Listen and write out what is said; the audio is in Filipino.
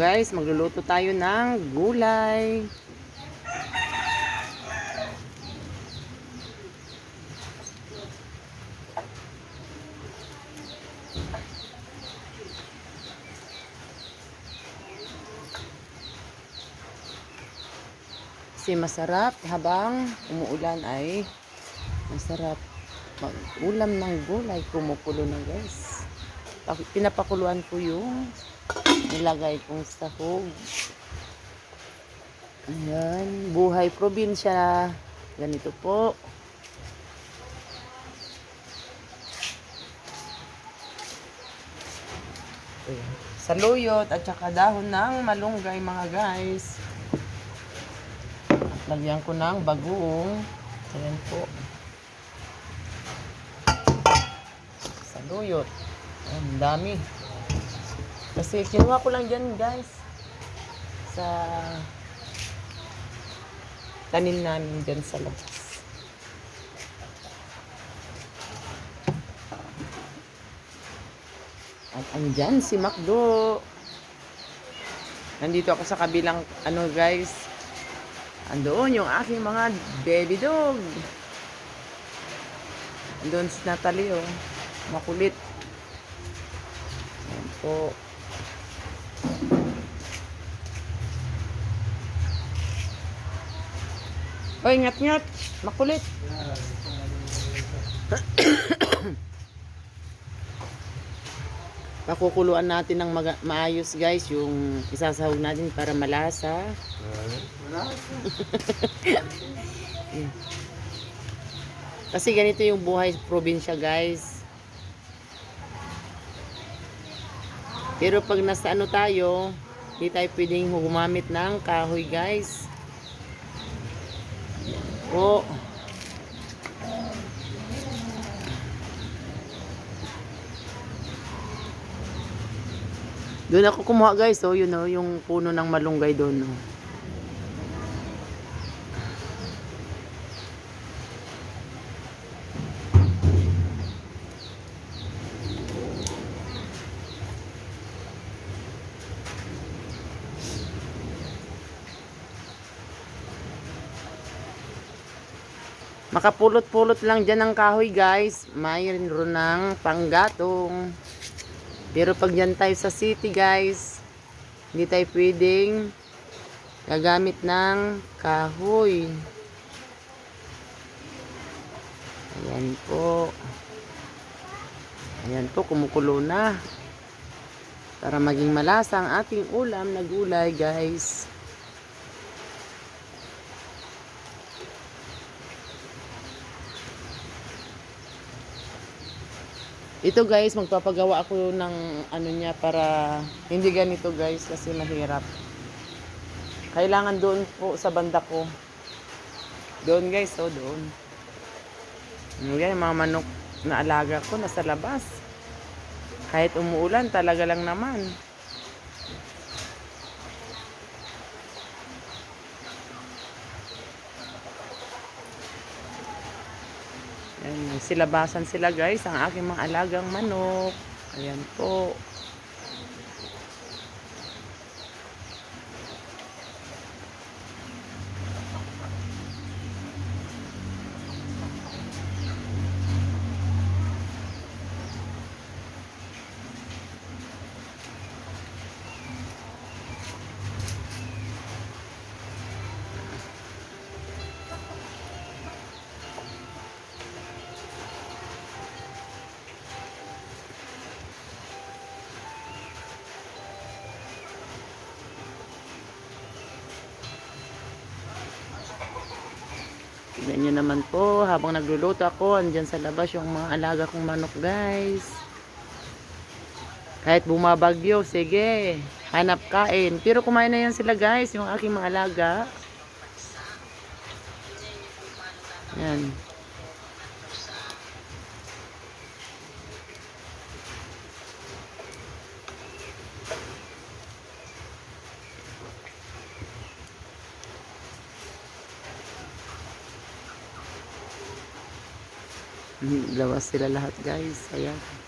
guys, magluluto tayo ng gulay. Kasi masarap habang umuulan ay masarap mag-ulam ng gulay kumukulo na guys. Pa- Pinapakuluan ko yung nilagay kong sahog. Ayan, buhay probinsya. Ganito po. Saluyot at saka dahon ng malunggay mga guys. Lagyan ko ng bagoong. Ayan po. Saluyot. Ang dami. Kasi kinuha ko lang dyan guys. Sa tanim namin dyan sa labas. At andyan si Macdo. Nandito ako sa kabilang ano guys. Andoon yung aking mga baby dog. Andoon si Natalie oh. Makulit. Ayan po. Oy, ngat-ngat. Makulit. Pakukuluan natin ng maga- maayos guys yung isasahog natin para malasa. Kasi ganito yung buhay sa probinsya guys. Pero pag nasa ano tayo, hindi tayo pwedeng gumamit ng kahoy guys. O. Doon ako kumuha guys, oh, yun oh, yung puno ng malunggay doon. Oh. Makapulot-pulot lang dyan ng kahoy guys. Mayroon ng panggatong. Pero pag dyan tayo sa city guys, hindi tayo pwedeng gagamit ng kahoy. Ayan po. Ayan po, kumukulo na. Para maging malasa ang ating ulam na gulay guys. Ito guys, magpapagawa ako ng ano niya para hindi ganito guys kasi mahirap. Kailangan doon po sa banda ko. Doon guys, oh doon. Yan, mga manok na alaga ko nasa labas. Kahit umuulan, talaga lang naman. Ayan, silabasan sila guys, ang aking mga alagang manok. Ayan po. Tignan nyo naman po, habang nagluluto ako, andyan sa labas yung mga alaga kong manok guys. Kahit bumabagyo, sige, hanap kain. Pero kumain na yan sila guys, yung aking mga alaga. Yan. Lawas sila lahat guys. Ayan.